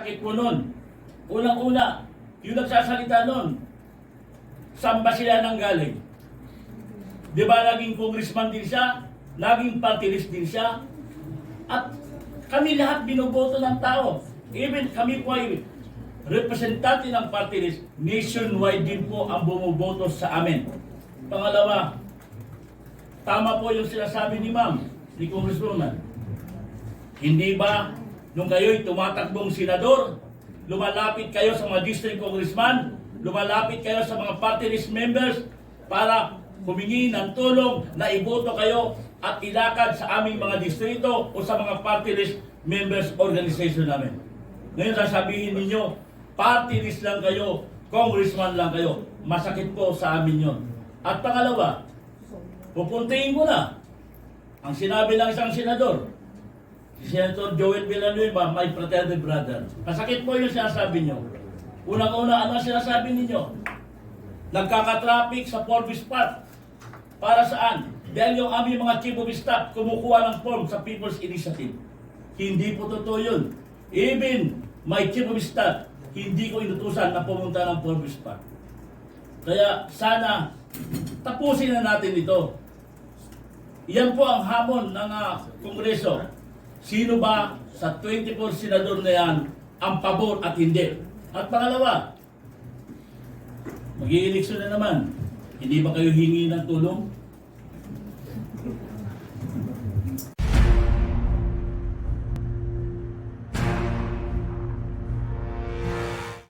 Sakit po nun. Unang-una, yung nagsasalita nun, saan ba sila nang galing? Di ba naging congressman din siya? Naging party list din siya? At kami lahat binoboto ng tao. Even kami po ay representante ng party list, nationwide din po ang bumoboto sa amin. Pangalawa, tama po yung sinasabi ni ma'am, ni Congresswoman. Hindi ba nung kayo'y tumatakbong senador, lumalapit kayo sa mga district congressman, lumalapit kayo sa mga party list members para humingi ng tulong na iboto kayo at ilakad sa aming mga distrito o sa mga party list members organization namin. Ngayon sasabihin ninyo, party list lang kayo, congressman lang kayo. Masakit po sa amin yon. At pangalawa, pupuntahin ko na ang sinabi ng isang senador, Senator Joel Villanueva, my fraternal brother. Masakit po yung sinasabi nyo. Unang-una, ano sinasabi ninyo? Nagkakatraffic sa Forbes Park. Para saan? Dahil yung aming mga chief of staff kumukuha ng form sa People's Initiative. Hindi po totoo yun. Even my chief of staff, hindi ko inutusan na pumunta ng Forbes Park. Kaya sana tapusin na natin ito. Yan po ang hamon ng ah, Kongreso. Sino ba sa 24 senador na yan ang pabor at hindi? At pangalawa, mag eleksyon na naman. Hindi ba kayo hingi ng tulong?